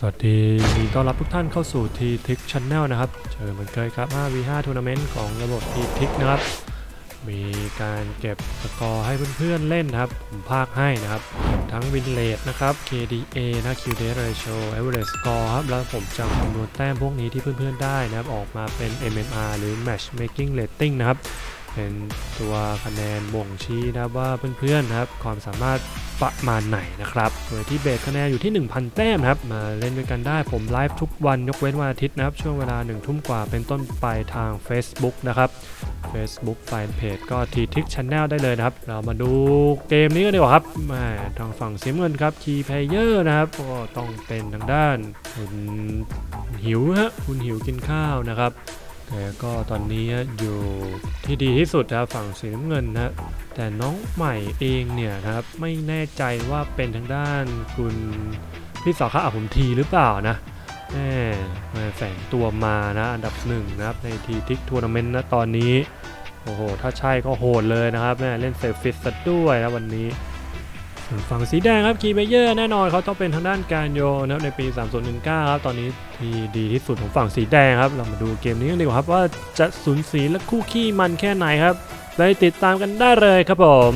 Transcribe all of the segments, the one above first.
สวัสดีมีต้อนรับทุกท่านเข้าสู่ t t i c Channel นะครับ เจอเหมือนเคยครับ 5v5 ทัวร์นาเมนต์ของระบบ t t i c นะครับ มีการเก็บสกอร์ให้เพื่อนๆเล่นนะครับ ผมพากให้นะครับเก็บทั้งวินเลดนะครับ KDA นะ QD Ratio Average Score ครับ แล้วผมจะคำนวณแต้มพวกนี้ที่เพื่อนๆได้นะครับ ออกมาเป็น MMR หรือ Matchmaking Rating นะครับ เป็นตัวคะแนนบ่งชี้นะว่าเพื่อนๆนะครับ ความสามารถประมาณไหนนะครับ โดยที่เบสคะแนนอยู่ที่ 1,000 แต้มครับ มาเล่นด้วยกันได้ผมไลฟ์ทุกวันยกเว้นวันอาทิตย์นะครับ ช่วงเวลา1ทุ่มกว่าเป็นต้นไปทาง Facebook นะครับ Facebook แฟนเพจก็ทีทิกช n แนลได้เลยนะครับ เรามาดูเกมนี้กันดีกว่าครับแม่ทางฝั่งสีน้ำเงินครับคีเพเยอร์นะครับ ก็ต้องเป็นทางด้านคุณหิวฮะคุณหิวกินข้าวนะครับ แต่ก็ตอนนี้อยู่ที่ดีที่สุดนะครับฝั่งสีน้ำเงินนะแต่น้องใหม่เองเนี่ยครับไม่แน่ใจว่าเป็นทางด้านคุณพี่สาวข้าอาผมทีหรือเปล่านะแหมแฝงตัวมานะอันดับหนึ่งนะครับในทีทิกทัวร์นาเมนต์นะตอนนี้โอ้โหถ้าใช่ก็โหดเลยนะครับแม่เล่นเซฟฟิสซะด้วยนะวันนี้ ฝั่งสีแดงครับคีเบเยอร์แน่นอนเขาต้องเป็นทางด้านการโยนะครับในปี 3019 ครับ ตอนนี้ที่ดีที่สุดของฝั่งสีแดงครับ เรามาดูเกมนี้กันดีกว่าครับว่าจะสูนสีและคู่ขี้มันแค่ไหนครับ ไปติดตามกันได้เลยครับผม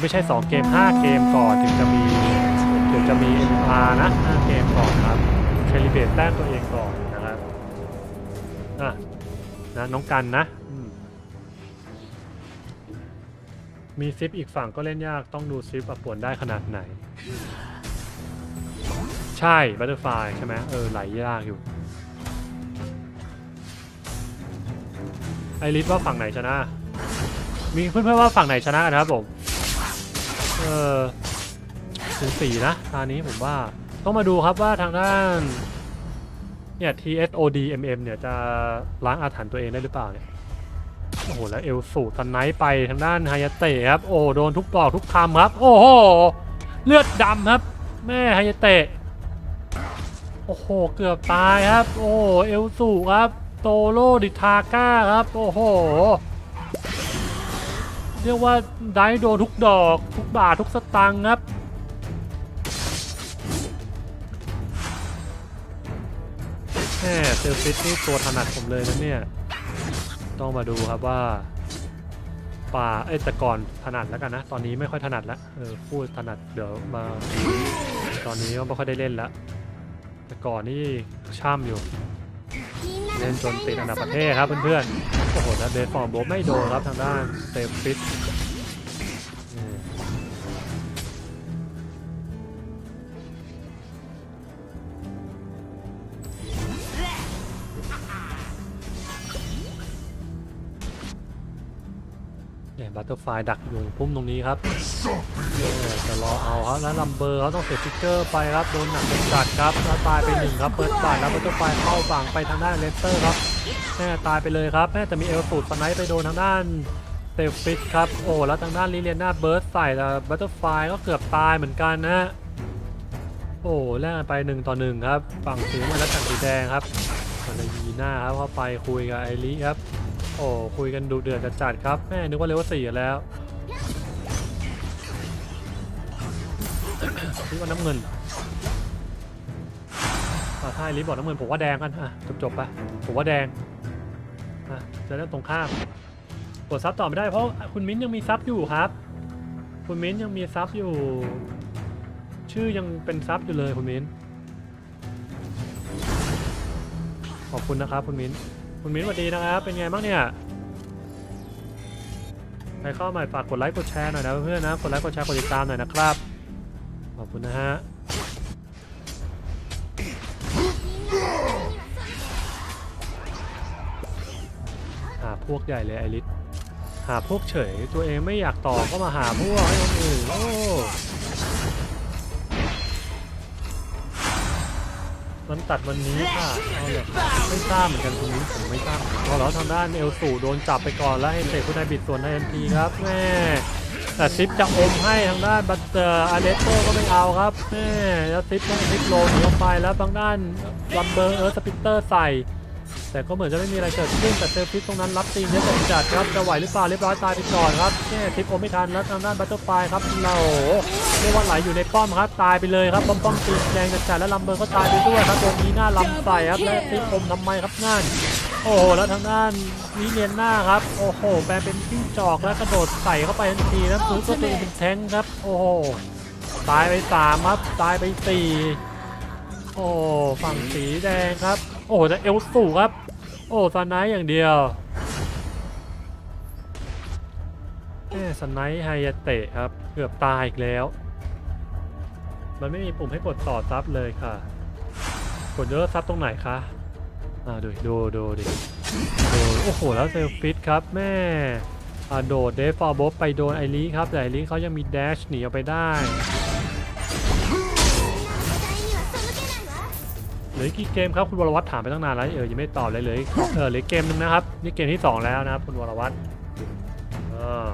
ไม่ใช่ 2 เกม 5 เกมก่อนถึงจะมีถึงจะมี MR นะ 5 เกมก่อนครับ ลิเบตแต้มตัวเองก่อนนะครับอะนะน้องกันนะอืมมีซิปอีกฝั่งก็เล่นยากต้องดูซิปอับป่วนได้ขนาดไหน ใช่บัตเตอร์ไฟใช่ไหมเออไหลยากอยู่ ไอริสว่าฝั่งไหนชนะ มีเพื่อนๆว่าฝั่งไหนชนะกันนะครับผม เออสูสีนะตอนนี้ผมว่า ต้องมาดูครับว่าทางด้านเนี่ย TSOD MM เนี่ยจะล้างอาถรรพ์ตัวเองได้หรือเปล่าเนี่ยโอ้โหแล้วเอลสูทันไนท์ไปทางด้านไฮยาเตะครับโอ้โดนทุกดอกทุกคำครับ โอ้โหเลือดดำครับ แม่ไฮยาเตะโอ้โหเกือบตายครับ โอ้เอลสูครับโตโรดิทาก้าครับ โอ้โห เรียกว่าได้โดนทุกดอก ทุกบาททุกสตังค์ครับ มเซลฟิตนี่ตัวถนัดผมเลยนะเนี่ย ต้องมาดูครับว่าป่าเอ้ยแต่ก่อนถนัดแล้วกันนะ ตอนนี้ไม่ค่อยถนัดล้วเออพูดถนัดเดี๋ยวมา ตอนนี้ก็ไม่ค่อยได้เล่นล้วแต่ก่อนนี่ช่ำอยู่ เล่นจนติดอันดับประเทศครับเพื่อนๆโอ้โหนะเบสฟอร์มโบไม่โดนครับทางด้านเซฟฟิต เนี่ยบัตเตอร์ไฟดักอยู่พุ่มตรงนี้ครับเน่จะรอเอาครับแล้วลัมเบอร์เขาต้องเสียฟิกเกอร์ไปครับโดนหนักเป็นจัดครับแล้วตายไปหนึ่งครับเปิดฝ่ายแล้วบัตเตอร์ไฟเข้าฝั่งไปทางด้านเลสเตอร์ครับแม่ตายไปเลยครับแม่แต่มีเอลสูดสไนป์ไปโดนทางด้านเซลฟิตครับโอ้แล้วทางด้านลิเลียนาเบิร์ดใส่แล้วบัตเตอร์ไฟก็เกือบตายเหมือนกันนะฮะโอ้แลกไปหนึ่งต่อหนึ่งครับฝั่งสีน้ำเงินและฝั่งสีแดงครับมาเลยยีหน้าครับเข้าไปคุยกับไอริครับ โอ้คุยกันดูเดือดจัดๆครับแม่นึกว่าเลเวลสี่แล้วนึกว่าน้ำเงินอ่าถ้าไอริบอกน้ำเงินผมว่าแดงกันอะจบๆไปผมว่าแดงอะเจอด้านตรงข้ามกดซับต่อไม่ได้เพราะคุณมิ้นยังมีซับอยู่ครับ คุณมิ้นยังมีซับอยู่ ชื่อยังเป็นซับอยู่เลยคุณมิ้นขอบคุณนะครับคุณมิ้น คุณมิ้นสวัสดีนะครับ เป็นไงบ้างเนี่ยใครเข้าใหม่ฝากกดไลค์กดแชร์หน่อยนะเพื่อนๆนะ กดไลค์กดแชร์กดติดตามหน่อยนะครับ ขอบคุณนะฮะหาพวกใหญ่เลยไอริสหาพวกเฉยตัวเองไม่อยากต่อก็มาหาพวกให้คนอื่นโอ้ มันตัดวันนี้ค่ะไม่ทราบเหมือนกันคุณนี้ผมไม่ทราบพอแล้วทางด้านเอลสูโดนจับไปก่อนแล้วให้เตะคุณนายบิดส่วนในทันทีครับแม่แต่ซิปจะอมให้ทางด้านบัตเตอร์อาร์เดโต้ก็ไม่เอาครับแม่แล้วซิปต้องซิปโลหนีออกไปแล้วทางด้านลัมเบอร์เออร์สปิตเตอร์ใส่ แต่ก็เหมือนจะไม่มีอะไรเกิดขึ้นแต่เซลฟิตตรงนั้นรับตีนเยอะจัดจัดครับจะไหวหรือเปล่าเรียบร้อยตายไปก่อนครับแค่ทิปโอไม่ทันแล้วทางด้านบัตเตอร์ไฟครับเราเรียกว่าไหลอยู่ในป้อมครับตายไปเลยครับป้อมป้อมตีนแดงจัดแล้วลำเบิร์ก็ตายไปด้วยครับโดนนี้หน้าลำใส่ครับและทิปโอมทำไมครับนั่นโอ้โหแล้วทางด้านวิเลียนหน้าครับโอ้โหแปลเป็นจิ้งจอกแล้วกระโดดใส่เข้าไปทันทีนะคือตัวเองเป็นแทงค์ครับโอ้โหตายไปสามครับตายไปสี่โอ้ฝั่งสีแดงครับ โอ้แต่เอลสูงครับ โอ้สไนด์อย่างเดียวแม่สไนด์ไฮยาเตะครับ เกือบตายอีกแล้ว มันไม่มีปุ่มให้กดต่อซับเลยค่ะ กดเยอะซับตรงไหนคะอ่าดูดูดูดิดูโอ้โห แล้วเซลฟิตครับแม่อ่าโดดเดฟฟอร์บไปโดนไอรีครับ แต่ไอรีเขายังมีแดชหนีออกไปได้ เหลือกี่เกมครับคุณวรวัตถามไปตั้งนานแล้วเออยังไม่ตอบเลยเลยเออเหลือเกมหนึ่งนะครับนี่เกมที่สองแล้วนะครับคุณวรวัตรอ่า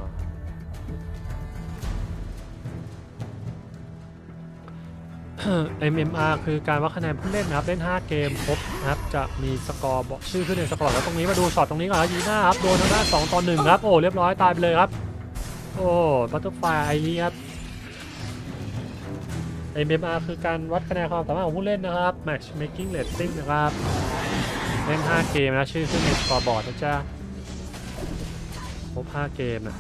MMR คือการวัดคะแนนผู้เล่นนะครับเล่น 5 เกมครบนะครับจะมีสกอร์บอกชื่อขึ้นในสกอร์แล้วตรงนี้มาดูช็อตตรงนี้ก่อนครับยีน่าครับโดนทางด้าน2ต่อ1ครับโอ้เรียบร้อยตายไปเลยครับโอ้บัตเตอร์ไฟไอรีครับ MMR คือการวัดคะแนนความสามารถของผู้เล่นนะครับ Matchmaking Rating นะครับเล่น5เกมนะ ชื่อขึ้นในสกอร์บอร์ดนะจ๊ะครบ5เกมนะ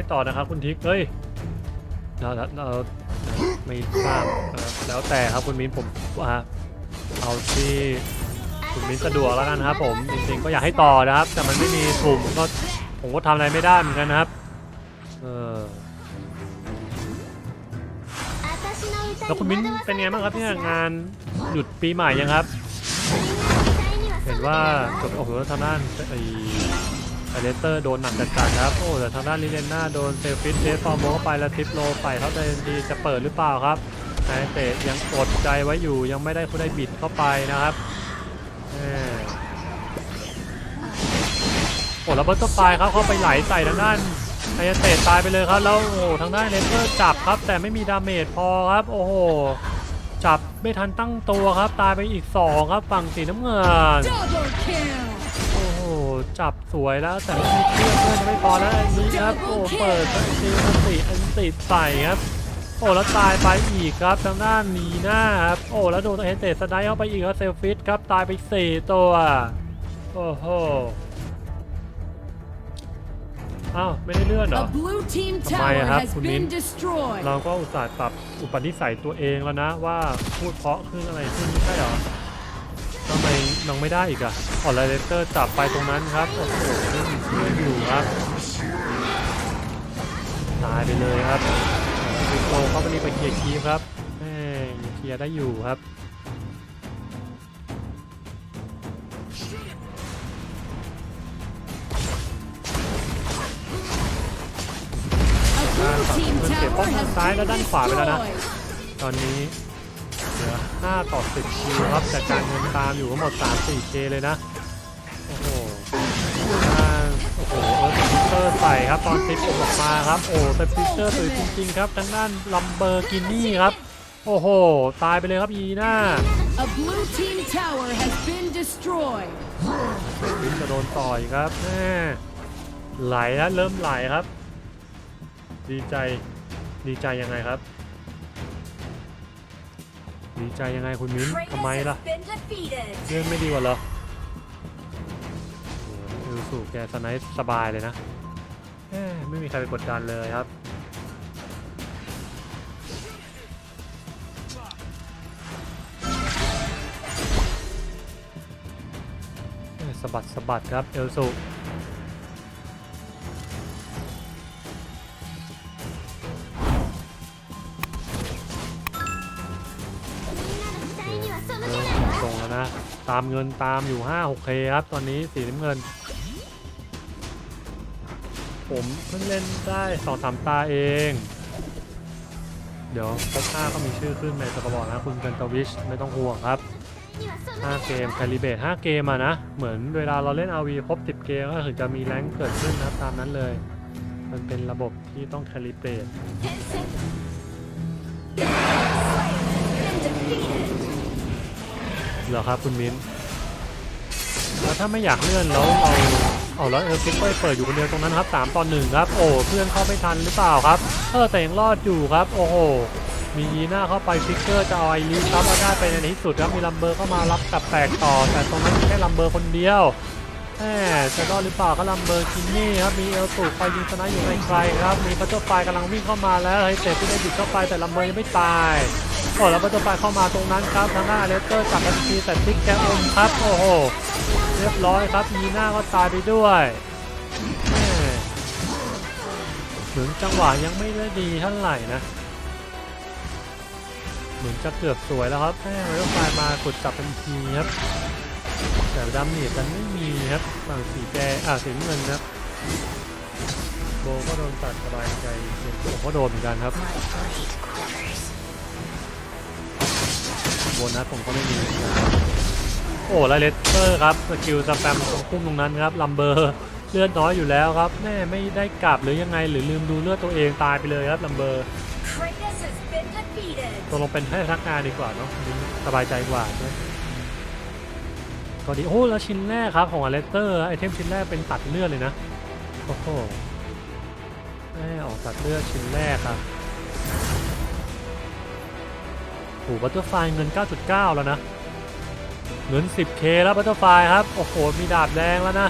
ไม่ต่อนะครับคุณทิกเฮ้ยเราเราไม่ทราบแล้วแต่ครับคุณมิ้นผมว่าเอาที่คุณมิ้นสะดวกแล้วกันครับ ผมจริงๆก็อยากให้ต่อนะครับ แต่มันไม่มีปุ่มก็ผมก็ทำอะไรไม่ได้เหมือนกันนะครับเออแล้วคุณมิ้นเป็นไงบ้างครับเนี่ยงานหยุดปีใหม่ยังครับ เห็นว่าจบโอ้โหทางด้านไอ เลสเตอร์โดนหนักจัดๆครับ โอ้แต่ทางด้านลิเลนน่าโดนเซลฟิตเดฟฟอร์โมเข้าไปแล้วทิปโลใส่เขาใจดีจะเปิดหรือเปล่าครับไอเตะยังอดใจไว้อยู่ยังไม่ได้คุณได้บิดเข้าไปนะครับโอ้แล้วเบิร์ตไฟครับเข้าไปไหลใส่ทางด้านไอเตะตายไปเลยครับแล้วโอ้ทางด้านเลสเตอร์จับครับ แต่ไม่มีดาเมจพอครับ โอ้โหจับไม่ทันตั้งตัวครับ ตายไปอีกสองครับฝั่งสีน้ำเงิน อ้โหจับสวยแล้วแต่ไม่มีเพื่อนเพื่อนจะไม่พอแล้วอันนี้ครับโอ้เปิดอันตีอันติอันติใส่ครับโอ้แล้วตายไปอีกครับทางด้านนีหน้าครับโอ้แล้วโดนเฮนเตสสไนด์เข้าไปอีกครับเซลฟิตครับตายไปสี่ตัวโอ้โหอ้าวไม่ได้เลื่อนเหรอ A blue team Amaya tower hap, has คุณ been มิ้น destroyed. เราก็อุตส่าห์ปรับอุปนิสัยตัวเองแล้วนะว่าพูดเพราะขึ้นอะไรขึ้นไม่ใช่เหรอ ทำไมน้องไม่ได้อีกอะออไลเลเตอร์จับไปตรงนั้นครับ โอ้โหไม่มีเชื่ออยู่ครับ ตายไปเลยครับฟิโกเข้าไปรีบไปเคลียร์คีฟครับแม่งเคลียร์ได้อยู่ครับ A blue team มันเก็บป้อ tower มทาง has ซ้าย been และด้านขวาไปแล้วนะ destroyed. ตอนนี้ เหลือ5ต่อ10คิวครับแต่การเงินตามอยู่ทั้งหมด 3-4 k เลยนะ โอ้โหอ่าโอ้โหเออสปิเตอร์ใส่ครับ ตอนติปออกมาครับ โอ้สปิเตอร์สวยจริงๆครับทางด้านลัมเบอร์กินี่ครับ โอ้โห ตายไปเลยครับอีน่า A blue team tower has been destroyed. วินจะโดนต่อยครับแม่ไหลแล้วเริ่มไหลครับ ดีใจดีใจยังไงครับ ดีใจยังไงคุณมิ้นทำไมล่ะเรื่องไม่ดีกว่าเหรอโอ้โหดูสู่แกสไนป์สบายเลยนะเอ้ไม่มีใครไปกดดันเลยครับเอ้ยสะบัดสะบัดครับเอลสุ นะ ตามเงินตามอยู่ 5 6เคครับ ตอนนี้สีน้ำเงิน ผมเพิ่งเล่นได้สองสามตาเอง เดี๋ยวครบห้าก็มีชื่อขึ้นในสกอร์บอร์ดนะคุณกันตวิชไม่ต้องห่วงครับ 5 เกมแคลิเบต5เกมอะนะ เหมือนเวลาเราเล่น RV ครบ 10 เกมก็ถึงจะมีแรงค์เกิดขึ้นนะครับตามนั้นเลย มันเป็นระบบที่ต้องแคลิเบต เหรอครับคุณมิ้นแล้วถ้าไม่อยากเลื่อนแล้วเอาเอาแล้วเออฟิกไปเปิดอยู่คนเดียวตรงนั้นครับ3ต่อ1ครับ โอ้เพื่อนเข้าไม่ทันหรือเปล่าครับเออแต่ยังรอดอยู่ครับ โอ้โหมียีน่าเข้าไปฟิกเกอร์จะเอาไอรีครับมาได้ไปในที่สุดครับมีลัมเบอร์เข้ามารับกับแตกต่อ แต่ตรงนั้นแค่ลัมเบอร์คนเดียวแหมจะรอดหรือเปล่าก็ลัมเบอร์กินนี่ครับมีเอลสูไปยิงชนะอยู่ไกลๆครับมีพัตเตอร์ไฟกำลังวิ่งเข้ามาแล้วเฮ้ยเตะที่ได้บิดเข้าไปแต่ลัมเบอร์ยังไม่ตาย อ้แล้วพัตเตอร์ไฟเข้ามาตรงนั้นครับทางหน้าเลสเตอร์จากเอทีแต่ทิกแกอมครับโอ้โหเรียบร้อยครับยีน่าก็ตายไปด้วยแหมเหมือนจังหวะยังไม่ได้ดีเท่าไหร่นะเหมือนจะเกือบสวยแล้วครับแม่เวลไฟมากดจับเป็นทีครับแต่ดำเนิดกันไม่มีครับฝั่งสีแดงอ่าสีน้ำเงินครับโบก็โดนตัดสบายใจเห็นผมก็โดนเหมือนกันครับ บนัสผมก็ไม่มีโอ้ไลเลสเตอร์ครับสกิลสแปมตรงพุ่มตรงนั้นครับลัมเบอร์เลือดน้อยอยู่แล้วครับแม่ไม่ได้กลับหรือยังไงหรือลืมดูเลือดตัวเองตายไปเลยครับลัมเบอร์ตกลงเป็นให้พนักงานดีกว่าเนาะสบายใจกว่าใช่ไหมก็ดีโอ้แล้วชิ้นแรกครับของอเลสเตอร์ไอเทมชิ้นแรกเป็นตัดเลือดเลยนะโอ้โหแม่ออกตัดเลือดชิ้นแรกครับ โอ้บัตเตอร์ไฟเงิน 9.9 แล้วนะ เงิน 10k แล้วบัตเตอร์ไฟครับ โอ้โห มีดาบแดงแล้วนะ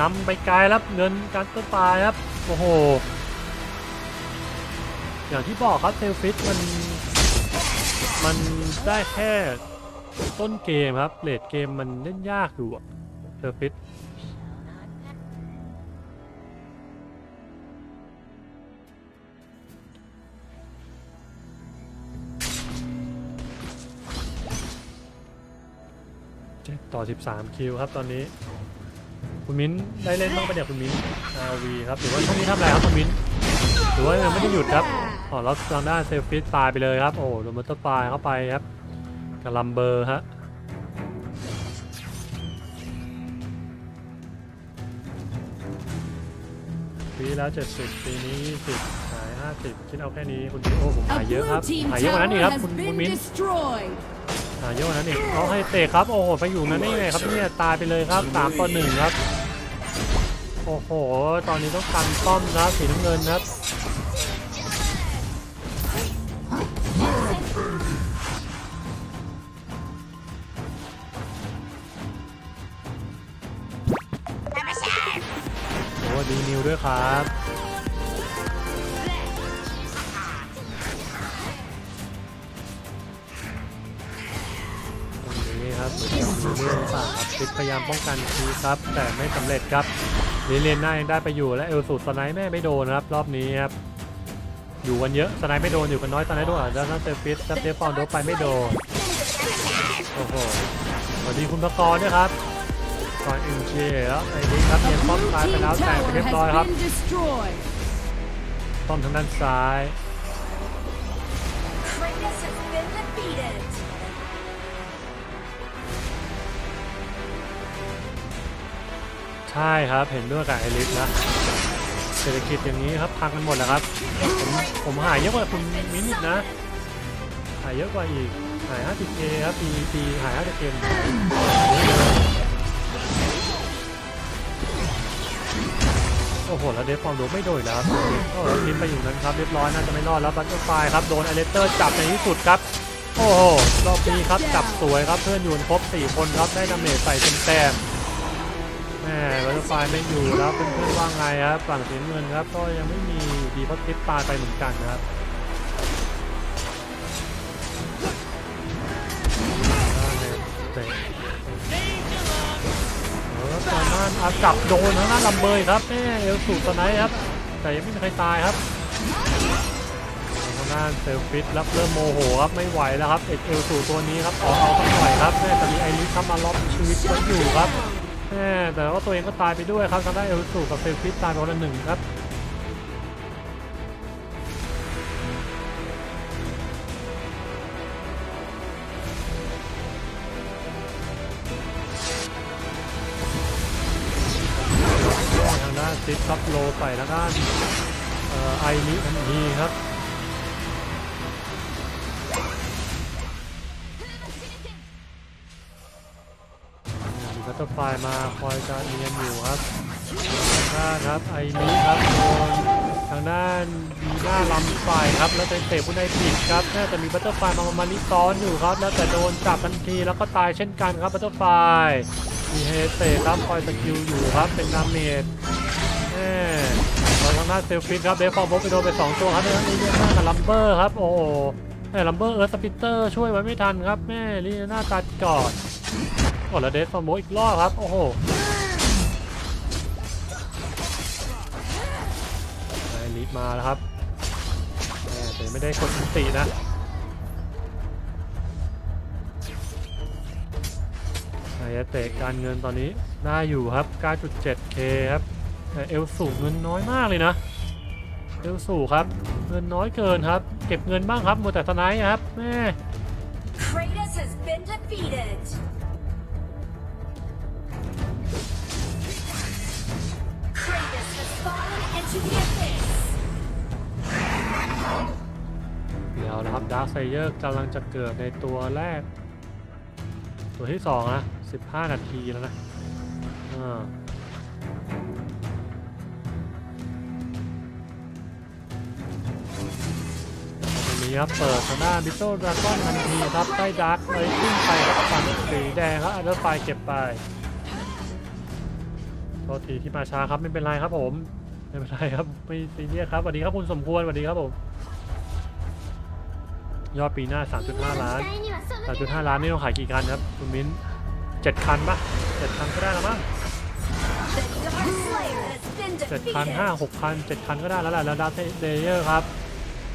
นำไปไกลแล้วเงินการเตอร์ไฟครับ โอ้โห อย่างที่บอกครับเซลฟิตมัน มันได้แค่ต้นเกมครับเลดเกมมันเล่นยากอยู่เซลฟิต ต่อ 13 คิวครับตอนนี้ คุณมิ้นได้เล่นบ้างปะเนี่ยคุณมิ้น RV ครับหรือว่าช่วงนี้ทำอะไรครับคุณมิ้นหรือว่ายังไม่ได้หยุดครับอ๋อแล้วทางด้านเซลฟิตตายไปเลยครับ โอ้โดนมัตเตอร์ไฟเข้าไปครับกับลัมเบอร์ฮะปีแล้ว 70 ปีนี้10หาย 50 คิดเอาแค่นี้คุณโอ้ผมหายเยอะครับหายเยอะกว่านั้นอีกครับคุณคุณมิ้น destroyed. หาเยอะกว่านั้นอีกเอาให้เตะครับ โอ้โหไปอยู่นั้นได้ไงครับเนี่ยตายไปเลยครับ3ต่อ1ครับ โอ้โห ตอนนี้ต้องกันป้อมครับสีน้ำเงินครับโอ้ดีนิวด้วยครับ เหมือนกับมีเรื่องต่างครับฟิกพยายามป้องกันคีครับ แต่ไม่สำเร็จครับลิเลียนหน้ายังได้ไปอยู่และเอลสูตรสไนด์แม่ไม่โดนครับ รอบนี้ครับอยู่กันเยอะสไนด์ไม่โดนอยู่กันน้อยสไนด์โดนอาจจะนั่นเซอร์ฟิสซับเดฟฟอนโดไปไม่โดนโอ้โหสวัสดีคุณประกรณ์ด้วยครับก่อนอ็นเจแล้วไอ้นี้ครับเนียนป้อม blue ตายไปแล้วแตกไปเรียบร้อยครับป้อมทางด้านซ้าย ใช่ครับเห็นด้วยกับไอริสนะเศรษฐกิจอย่างนี้ครับพังกันหมดแล้วครับ ผมผมหายเยอะกว่าคุณมินอีกนะ หายเยอะกว่าอีกหาย 50k ครับปีปีหาย 50k โอ้โห แล้วเดฟฟอร์มโดไม่โดนอีกแล้วครับโอ้โหทีมไปอยู่นั้นครับเรียบร้อยน่าจะไม่รอดแล้วบัตเตอร์ไฟครับโดนไอเลสเตอร์จับในที่สุดครับ โอ้โหรอบนี้ครับจับสวยครับเพื่อนอยู่กันครบ 4 คนครับได้ดาเมจใส่เต็มแต้ม แม่ร์ไฟไม่อยู่แล้วเพื่อนๆว่าไงครับฝั่งสีน้ำเงินครับ ก็ยังไม่มีอยู่ดีเพราะทิปตายไปเหมือนกันนะครับเตะแล้วตอนนั้นอาจับโดนทางหน้าลำเบยครับแม่เอลสูตอนไหนครับ แต่ยังไม่มีใครตายครับทางด้านเซลฟิตรับเริ่มโมโหครับไม่ไหวแล้วครับเอ็ดเอลสูตัวนี้ครับขอเอาสักหน่อยครับแม่แต่มีไอริสเข้ามาล็อกชีวิตไว้อยู่ครับ แต่ว่าตัวเองก็ตายไปด้วยครับทางด้านเอลสูกับเซลฟิตตายไปคนละหนึ่งครับทางด้านซิปครับโลไปทางด้านเอ่อไอริทันทีครับ ลายมาคอยจะเนียนอยู่ครับทางด้านครับไอริครับโดนทางด้านมีหน้าลำไฟครับ แล้วเป็นเตะผู้ใดผิดครับน่าจะมีบัตเตอร์ไฟลายมามาลิซ้อนอยู่ครับ แล้วแต่โดนจับทันทีแล้วก็ตายเช่นกันครับบัตเตอร์ไฟลายมีเฮเตะครับคอยสกิลอยู่ครับเป็นดาเมจแม่ตอนทางด้านเซลฟิตครับเดฟฟอร์บไปโดนไป 2 ตัวครับในนั้นลีเลียนากับลัมเบอร์ครับโอ้แม่ลัมเบอร์เอิร์ธสปิเตอร์ช่วยไว้ไม่ทันครับแม่ลีเลียนาตัดก่อน ก่อนแล้วเดฟฟอร์โบอีกรอบครับ โอ้โหไอลิฟมาแล้วครับแม่แต่ไม่ได้กดอันตินะไฮเตะการเงินตอนนี้ได้อยู่ครับ 9.7k ครับแต่เอลสูงเงินน้อยมากเลยนะเอลสูครับ เงินน้อยเกินครับ เก็บเงินบ้างครับมัวแต่สไนด์ครับแม่ เดี๋ยวนะครับดาร์คไซเยอร์กำลังจะเกิดในตัวแรก ตัวที่2นะ15 นาทีแล้วนะอ่าตรงนี้ครับเปิดทางหน้าบิโซดราก้อนทันทีครับได้ดาร์คเลยขึ้นไปครับฝั่งสีแดงครับอันเดอร์ไฟเก็บไปโทษทีที่มาช้าครับไม่เป็นไรครับผม ไม่เป็นไรครับไม่ซีเรียสครับสวัสดีครับคุณสมควรสวัสดีครับผมยอดปีหน้า 3.5 ล้าน 3.5 ล้านนี่ต้องขายกี่คันครับคุณมิ้น7คันปะ7คันก็ได้แล้วมั้ง The Dark Slayer has been 7คัน defeated. 5 6คัน7คันก็ได้แล้วแหละแล้วดาร์เดเยอร์ครับ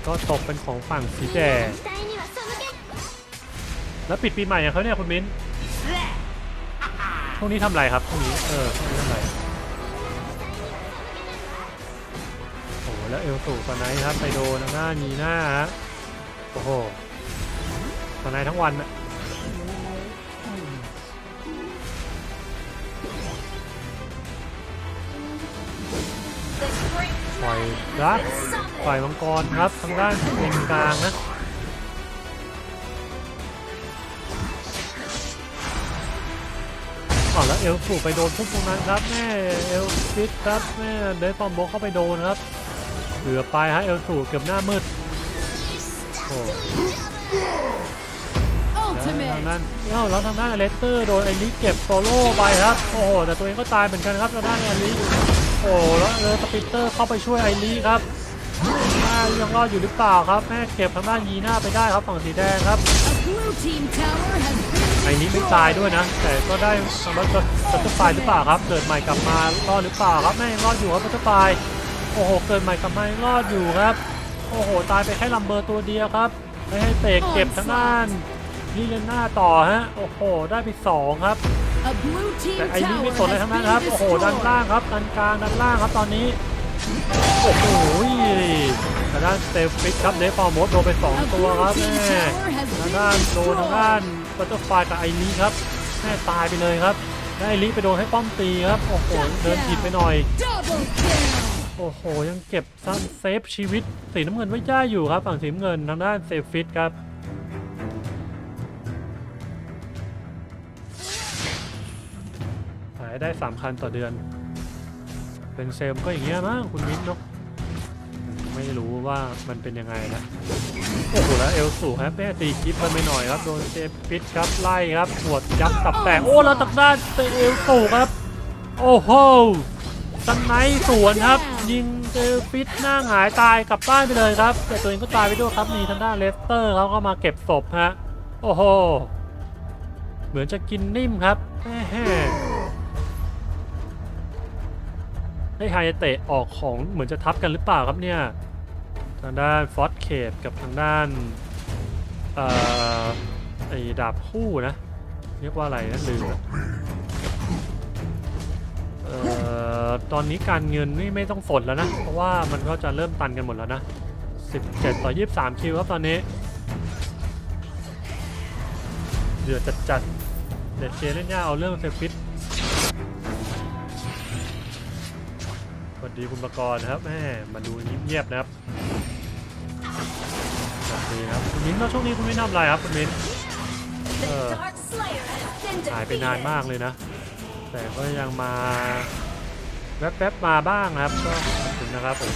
ก็ตกเป็นของฝั่งสีแดงแล้วปิดปีใหม่อย่างเขาเนี่ยคุณมิ้นช่วงนี้ทำไรครับช่วงนี้เออช่วงนี้ทำอะไร แล้วเอลสูสไนท์ครับไปโดนหน้านีหน้าฮะโอ้โหสไนท์ทั้งวันอะปล่อยรักปล่อยมังกรครับทางด้านเลนกลางนะอ๋อแล้วเอลสูไปโดนทุกตรงนั้นครับแม่เอลฟิตครับแม่เดฟฟอมโบเข้าไปโดนครับ กือบไปฮะเอลสูเกือบหน้ามืดโอ้แล้วทาง Ultimate. นั้นเอ้าแล้วทางด้านเลสเตอร์โดนไอริเก็บโซโล่ไปครับ โอ้โห แต่ตัวเองก็ตายเหมือนกันครับทางด้านไอริโอ้โหแล้วเลยสปิเตอร์เข้าไปช่วยไอริครับหน้ายังรอดอยู่หรือเปล่าครับ แม่เก็บทางด้านยีหน้าไปได้ครับฝั่งสีแดงครับ A blue team tower has been ไอ้นี้ไม่ destroyed. ตายด้วยนะ แต่ก็ได้ทางบัตเตอร์บัตเตอร์ไฟหรือเปล่าครับ เกิดใหม่กลับมารอดหรือเปล่าครับ แม่ยังรอดอยู่ครับบัตเตอร์ไฟ โอ้โหเกิดใหม่กลับมายังรอดอยู่ครับ โอ้โหตายไปแค่ลัมเบอร์ตัวเดียวครับ ไม่ให้เตะเก็บทางด้านนี่เลนหน้าต่อฮะโอ้โหได้ไปสองครับ A blue team แต่ไอ้นี่ tower ไม่สนเลย has ทั้งนั้น been ครับโอ้โหด้านล่าง destroyed. ครับด้านกลางด้านล่างครับตอนนี้โอ้โหทางด้านสเตลฟิกครับเดฟฟอร์มดโดนไป A 2ตัว blue ครับ team แม่ tower has ทาง been ด้านโดนทางด้าน destroyed. บัตเตอร์ไฟกับไอรีครับแม่ตายไปเลยครับแล้วไอรีไปโดนให้ป้อมตีครับโอ้โหเดินผิดไปหน่อย Double kill. โอ้โห ยังเก็บซันเซฟชีวิตสีน้ำเงินไว้ได้อยู่ครับ ฝั่งสีน้ำเงินทางด้านเซฟฟิตครับ ขายได้ 3 คันต่อเดือน เป็นเซลล์ก็อย่างเงี้ยมั้งคุณมิ้นเนาะไม่รู้ว่ามันเป็นยังไงนะโอ้โหแล้วเอลสูครับแม่ตีคลิปมันไปหน่อยครับ โดนเซฟฟิตครับไล่ครับหวดยับตับแตกโอ้แล้วตักด้านเอลสูครับ โอ้โห สไนสวนครับ ยิงเจอฟิตหน้าหายตายกลับบ้านไปเลยครับ แต่ตัวเองก็ตายไปด้วยครับมีทางด้านเลสเตอร์เขาก็มาเก็บศพฮะ โอ้โห เหมือนจะกินนิ่มครับแม่ให้ไฮเตะออกของเหมือนจะทับกันหรือเปล่าครับเนี่ย ทางด้านฟอสเคดกับทางด้านเอ่อไอ้ดาบคู่นะ เรียกว่าอะไรนะลืม ตอนนี้การเงินนี่ไม่ต้องฝนแล้วนะ เพราะว่ามันก็จะเริ่มตันกันหมดแล้วนะ 17 ต่อ 23 คิวครับตอนนี้ เดือดจัดจัดๆเด็ดเจเล่นยาเอาเรื่องเซฟิตสวัสดีคุณประกรณ์ครับแม่มาดูเงียบๆนะครับสวัสดีครับคุณมิ้นท์แล้วช่วงนี้คุณมิ้นทำอะไรครับคุณมิ้นท์หายไปนานมากเลยนะ แต่ก็ยังมา แวบๆมาบ้างนะครับก็ขอบคุณนะครับผม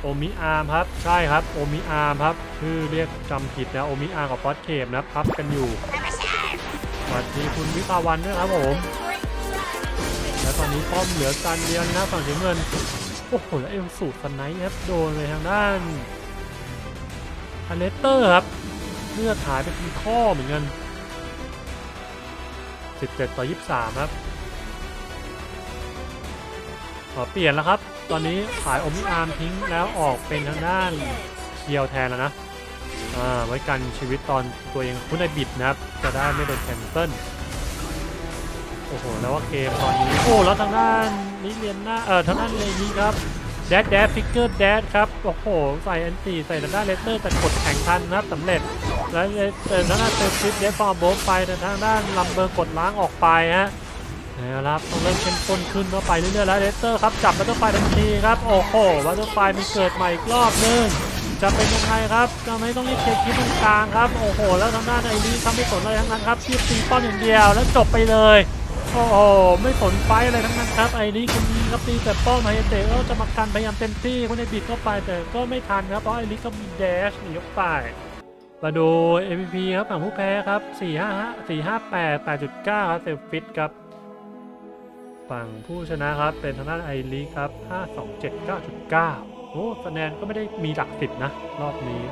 โอมิอาร์มครับ ใช่ครับโอมิอาร์มครับชื่อเรียกจำผิดนะโอมิอาร์กับฟอสเคมนะครับพับกันอยู่สวัสดีคุณวิภาวันด้วยครับผม และตอนนี้ป้อมเหลือการเดียวนะฝั่งสีเงินโอ้โหแล้วเอลสูตรสไนป์ครับโดนเลยทางด้านอเลสเตอร์ครับเลือดหายไปเป็นข้อเหมือนกัน 17 ต่อ 23 ครับขอเปลี่ยนแล้วครับ ตอนนี้ขายโอมิอาร์มทิ้งแล้วออกเป็นทางด้านเคียวแทนแล้วนะ อ่า ไว้กันชีวิตตอนตัวเองคุณไอบิดนะครับ จะได้ไม่โดนแคนเซิลโอ้โห แล้วว่าเกมตอนนี้ โอ้ แล้วทางด้านนิเลียนหน้า เอ่อ ทางด้านเลนี้ครับ แดดแดดฟิกเกอร์แดดครับ โอ้โห ใส่อันตีใส่ทางด้านเลสเตอร์แต่กดแข่งทันนะครับสำเร็จ แล้วเลสเตอร์ทางด้านเซอร์ฟิตเดฟฟอร์มโบไปแต่ทางด้านลัมเบอร์กดล้างออกไปฮะเอาละครับต้องเริ่มเข้มข้นขึ้นเข้าไปเรื่อยๆแล้วเลสเตอร์ครับจับบัตเตอร์ไฟทันทีครับ โอ้โหบัตเตอร์ไฟมีเกิดใหม่อีกรอบนึงจะเป็นยังไงครับก็ไม่ต้องรีบเช็คคิดตรงกลางครับ โอ้โห แล้วทางด้านไอรีทำไม่สนอะไรทั้งนั้นครับที่ตีป้อมอย่างเดียวแล้วจบไปเลย โอ้โหไม่สนไฟอะไรทั้งนั้นครับไอรีคนนี้ครับตีแต่ป้อมไฮเตะก็จะมากันพยายามเต็มที่คนในบิดเข้าไปแต่ก็ไม่ทันครับเพราะไอรีก็มีแดชหนีออกไปมาดู MVP ครับฝั่งผู้แพ้ครับ455 458 8.9 ครับเซลฟิตครับ ฝั่งผู้ชนะครับเป็นทางด้านไอรีครับ 527 9.9 โอ้คะแนนก็ไม่ได้มีหลักสิบนะ รอบนี้